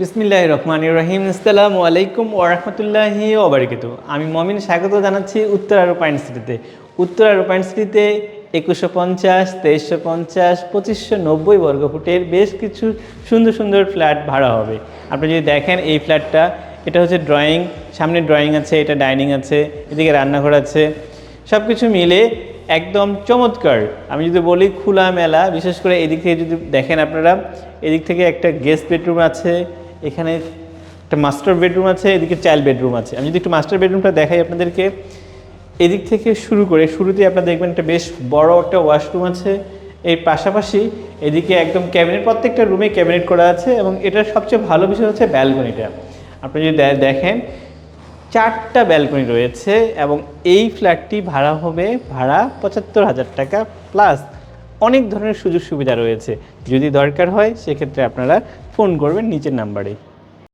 বিসমিল্লাহ রহমান রহিম। আসসালামু আলাইকুম ওরহমতুল্লাহি ওবরিকাতু আমি মমিন, স্বাগত জানাচ্ছি উত্তর পাইন সিটিতে। উত্তর পাইন সিটিতে একুশশো পঞ্চাশ, তেইশশো পঞ্চাশ, পঁচিশশো নব্বই বর্গফুটের বেশ কিছু সুন্দর সুন্দর ফ্ল্যাট ভাড়া হবে। আপনি যদি দেখেন এই ফ্ল্যাটটা, এটা হচ্ছে ড্রয়িং, সামনে ড্রয়িং আছে, এটা ডাইনিং আছে, এদিকে রান্নাঘর আছে। সব কিছু মিলে একদম চমৎকার। আমি যদি বলি খোলা মেলা, বিশেষ করে এদিক থেকে যদি দেখেন আপনারা, এদিক থেকে একটা গেস্ট বেডরুম আছে এখানে একটা মাস্টার বেডরুম আছে, এদিকে চাইল্ড বেডরুম আছে। আমি যদি একটু মাস্টার বেডরুমটা দেখাই আপনাদেরকে, এদিক থেকে শুরু করে শুরুতেই আপনারা দেখবেন একটা বেশ বড় একটা ওয়াশরুম আছে। এর পাশাপাশি এদিকে একদম ক্যাবিনেট প্রত্যেকটা রুমে ক্যাবিনেট করা আছে এবং এটার সবচেয়ে ভালো বিষয় হচ্ছে ব্যালকনিটা আপনি যদি দেখেন, চারটা ব্যালকনি রয়েছে এবং এই ফ্ল্যাটটি ভাড়া হবে ভাড়া পঁচাত্তর হাজার টাকা প্লাস অনেক ধরনের সুযোগ সুবিধা রয়েছে। যদি দরকার হয় সেক্ষেত্রে আপনারা ফোন করবেন নিচের নাম্বারে